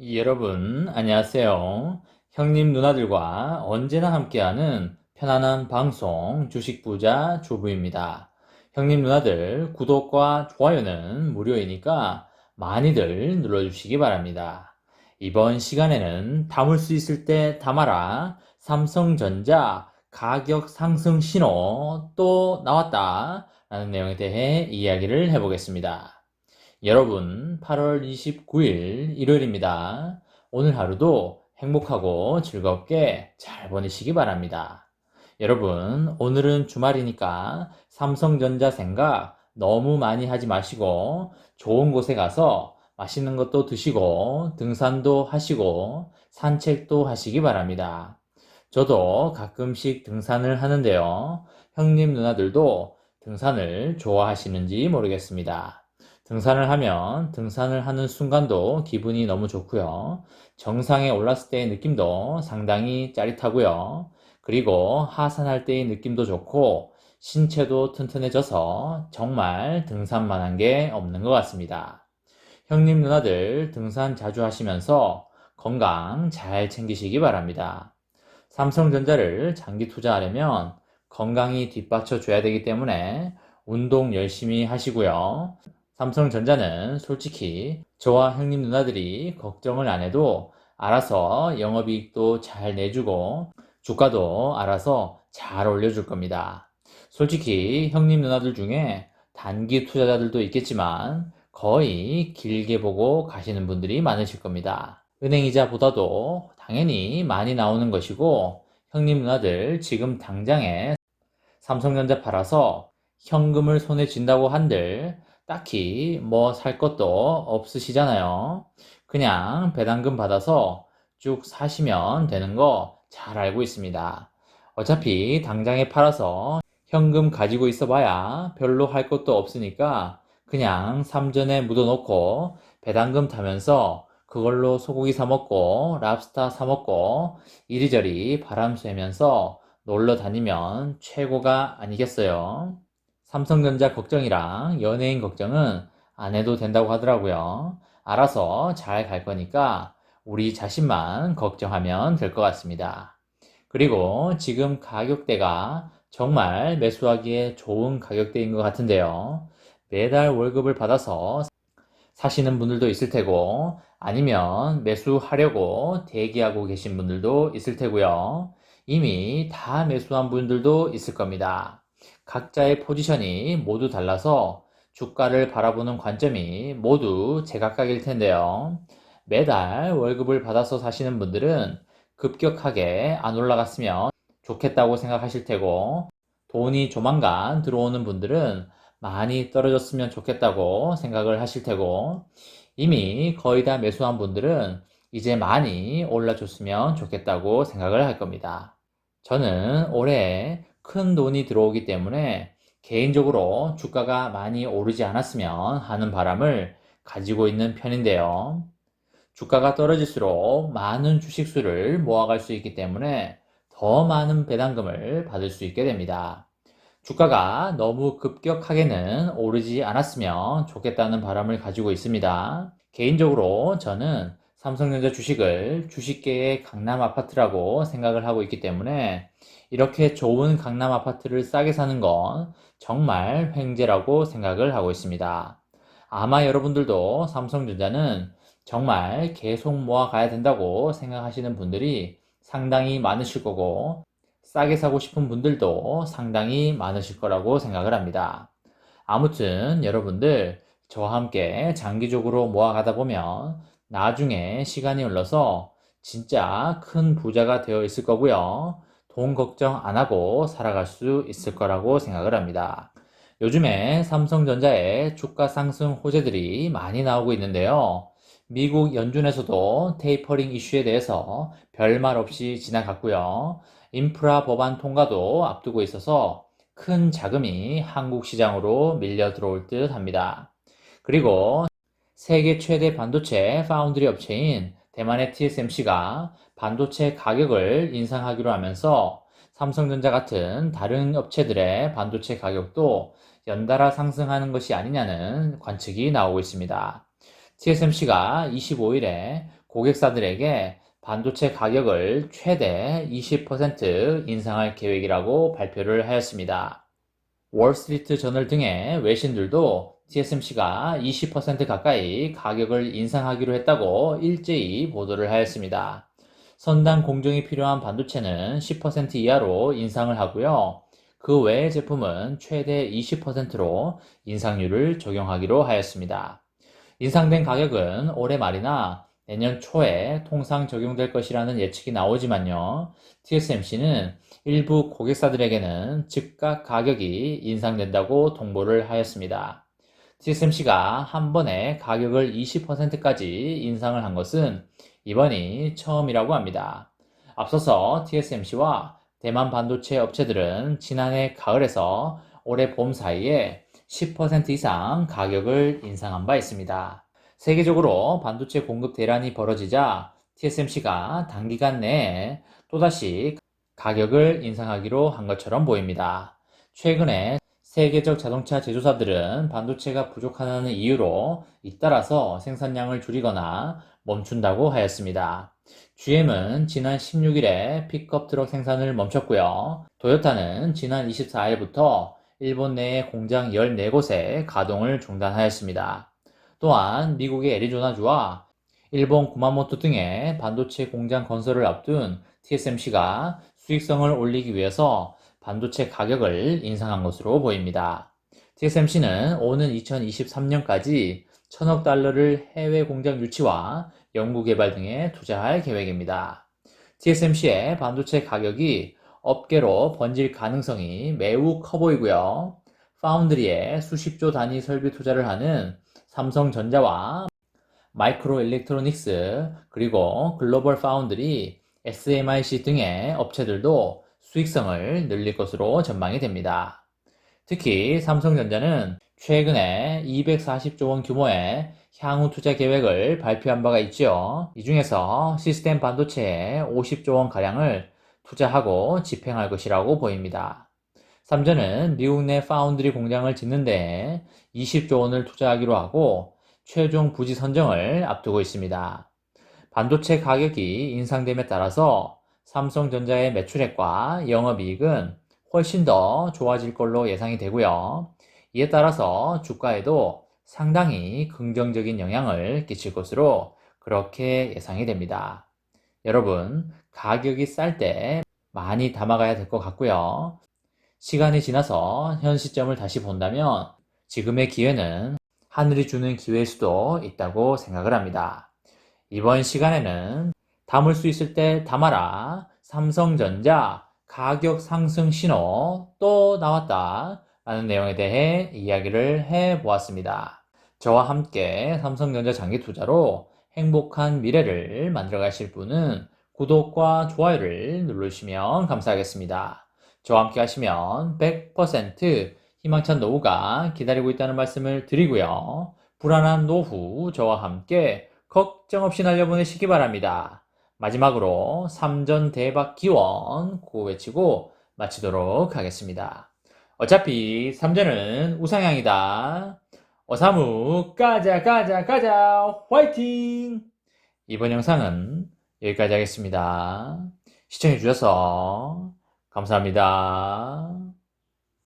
여러분, 안녕하세요. 형님 누나들과 언제나 함께하는 편안한 방송 주식부자 주부입니다. 형님 누나들 구독과 좋아요는 무료이니까 많이들 눌러주시기 바랍니다. 이번 시간에는 담을 수 있을 때 담아라. 삼성전자 가격 상승 신호 또 나왔다. 라는 내용에 대해 이야기를 해보겠습니다. 여러분, 8월 29일 일요일입니다. 오늘 하루도 행복하고 즐겁게 잘 보내시기 바랍니다. 여러분, 오늘은 주말이니까 삼성전자 생각 너무 많이 하지 마시고 좋은 곳에 가서 맛있는 것도 드시고 등산도 하시고 산책도 하시기 바랍니다. 저도 가끔씩 등산을 하는데요. 형님 누나들도 등산을 좋아하시는지 모르겠습니다. 등산을 하면 등산을 하는 순간도 기분이 너무 좋고요. 정상에 올랐을 때의 느낌도 상당히 짜릿하고요. 그리고 하산할 때의 느낌도 좋고 신체도 튼튼해져서 정말 등산만한 게 없는 것 같습니다. 형님 누나들 등산 자주 하시면서 건강 잘 챙기시기 바랍니다. 삼성전자를 장기 투자하려면 건강이 뒷받쳐 줘야 되기 때문에 운동 열심히 하시고요. 삼성전자는 솔직히 저와 형님 누나들이 걱정을 안 해도 알아서 영업이익도 잘 내주고 주가도 알아서 잘 올려줄 겁니다. 솔직히 형님 누나들 중에 단기 투자자들도 있겠지만 거의 길게 보고 가시는 분들이 많으실 겁니다. 은행이자보다도 당연히 많이 나오는 것이고 형님 누나들 지금 당장에 삼성전자 팔아서 현금을 손에 쥔다고 한들 딱히 뭐 살 것도 없으시잖아요. 그냥 배당금 받아서 쭉 사시면 되는 거 잘 알고 있습니다. 어차피 당장에 팔아서 현금 가지고 있어 봐야 별로 할 것도 없으니까 그냥 삼전에 묻어놓고 배당금 타면서 그걸로 소고기 사 먹고 랍스타 사 먹고 이리저리 바람 쐬면서 놀러 다니면 최고가 아니겠어요? 삼성전자 걱정이랑 연예인 걱정은 안 해도 된다고 하더라고요. 알아서 잘 갈 거니까 우리 자신만 걱정하면 될 것 같습니다. 그리고 지금 가격대가 정말 매수하기에 좋은 가격대인 것 같은데요. 매달 월급을 받아서 사시는 분들도 있을 테고 아니면 매수하려고 대기하고 계신 분들도 있을 테고요. 이미 다 매수한 분들도 있을 겁니다. 각자의 포지션이 모두 달라서 주가를 바라보는 관점이 모두 제각각일 텐데요. 매달 월급을 받아서 사시는 분들은 급격하게 안 올라갔으면 좋겠다고 생각하실 테고, 돈이 조만간 들어오는 분들은 많이 떨어졌으면 좋겠다고 생각을 하실 테고, 이미 거의 다 매수한 분들은 이제 많이 올라줬으면 좋겠다고 생각을 할 겁니다. 저는 올해 큰 돈이 들어오기 때문에 개인적으로 주가가 많이 오르지 않았으면 하는 바람을 가지고 있는 편인데요. 주가가 떨어질수록 많은 주식수를 모아갈 수 있기 때문에 더 많은 배당금을 받을 수 있게 됩니다. 주가가 너무 급격하게는 오르지 않았으면 좋겠다는 바람을 가지고 있습니다. 개인적으로 저는 삼성전자 주식을 주식계의 강남 아파트라고 생각을 하고 있기 때문에 이렇게 좋은 강남 아파트를 싸게 사는 건 정말 횡재라고 생각을 하고 있습니다. 아마 여러분들도 삼성전자는 정말 계속 모아가야 된다고 생각하시는 분들이 상당히 많으실 거고 싸게 사고 싶은 분들도 상당히 많으실 거라고 생각을 합니다. 아무튼 여러분들 저와 함께 장기적으로 모아가다 보면 나중에 시간이 흘러서 진짜 큰 부자가 되어 있을 거고요. 돈 걱정 안 하고 살아갈 수 있을 거라고 생각을 합니다. 요즘에 삼성전자의 주가 상승 호재들이 많이 나오고 있는데요. 미국 연준에서도 테이퍼링 이슈에 대해서 별말 없이 지나갔고요. 인프라 법안 통과도 앞두고 있어서 큰 자금이 한국 시장으로 밀려 들어올 듯 합니다. 그리고 세계 최대 반도체 파운드리 업체인 대만의 TSMC가 반도체 가격을 인상하기로 하면서 삼성전자 같은 다른 업체들의 반도체 가격도 연달아 상승하는 것이 아니냐는 관측이 나오고 있습니다. TSMC가 25일에 고객사들에게 반도체 가격을 최대 20% 인상할 계획이라고 발표를 하였습니다. 월스트리트 저널 등의 외신들도 TSMC가 20% 가까이 가격을 인상하기로 했다고 일제히 보도를 하였습니다. 선단 공정이 필요한 반도체는 10% 이하로 인상을 하고요. 그 외의 제품은 최대 20%로 인상률을 적용하기로 하였습니다. 인상된 가격은 올해 말이나 내년 초에 통상 적용될 것이라는 예측이 나오지만요. TSMC는 일부 고객사들에게는 즉각 가격이 인상된다고 통보를 하였습니다. TSMC가 한 번에 가격을 20%까지 인상을 한 것은 이번이 처음이라고 합니다. 앞서서 TSMC와 대만 반도체 업체들은 지난해 가을에서 올해 봄 사이에 10% 이상 가격을 인상한 바 있습니다. 세계적으로 반도체 공급 대란이 벌어지자 TSMC가 단기간 내에 또다시 가격을 인상하기로 한 것처럼 보입니다. 최근에 세계적 자동차 제조사들은 반도체가 부족하다는 이유로 잇따라서 생산량을 줄이거나 멈춘다고 하였습니다. GM은 지난 16일에 픽업 트럭 생산을 멈췄고요. 도요타는 지난 24일부터 일본 내의 공장 14곳에 가동을 중단하였습니다. 또한 미국의 애리조나주와 일본 구마모토 등의 반도체 공장 건설을 앞둔 TSMC가 수익성을 올리기 위해서 반도체 가격을 인상한 것으로 보입니다. TSMC는 오는 2023년까지 천억 달러를 해외 공장 유치와 연구 개발 등에 투자할 계획입니다. TSMC의 반도체 가격이 업계로 번질 가능성이 매우 커 보이고요. 파운드리에 수십조 단위 설비 투자를 하는 삼성전자와 마이크로 일렉트로닉스 그리고 글로벌 파운드리, SMIC 등의 업체들도 수익성을 늘릴 것으로 전망이 됩니다. 특히 삼성전자는 최근에 240조 원 규모의 향후 투자 계획을 발표한 바가 있지요. 이 중에서 시스템 반도체에 50조 원 가량을 투자하고 집행할 것이라고 보입니다. 삼전은 미국 내 파운드리 공장을 짓는데 20조 원을 투자하기로 하고 최종 부지 선정을 앞두고 있습니다. 반도체 가격이 인상됨에 따라서 삼성전자의 매출액과 영업이익은 훨씬 더 좋아질 걸로 예상이 되고요. 이에 따라서 주가에도 상당히 긍정적인 영향을 끼칠 것으로 그렇게 예상이 됩니다. 여러분, 가격이 쌀 때 많이 담아가야 될 것 같고요. 시간이 지나서 현 시점을 다시 본다면 지금의 기회는 하늘이 주는 기회일 수도 있다고 생각을 합니다. 이번 시간에는 담을 수 있을 때 담아라. 삼성전자 가격 상승 신호 또 나왔다. 라는 내용에 대해 이야기를 해 보았습니다. 저와 함께 삼성전자 장기 투자로 행복한 미래를 만들어 가실 분은 구독과 좋아요를 누르시면 감사하겠습니다. 저와 함께 하시면 100% 희망찬 노후가 기다리고 있다는 말씀을 드리고요. 불안한 노후 저와 함께 걱정 없이 날려보내시기 바랍니다. 마지막으로 3전 대박 기원 구호 외치고 마치도록 하겠습니다. 어차피 3전은 우상향이다. 어사무 가자 가자 가자 화이팅! 이번 영상은 여기까지 하겠습니다. 시청해주셔서 감사합니다.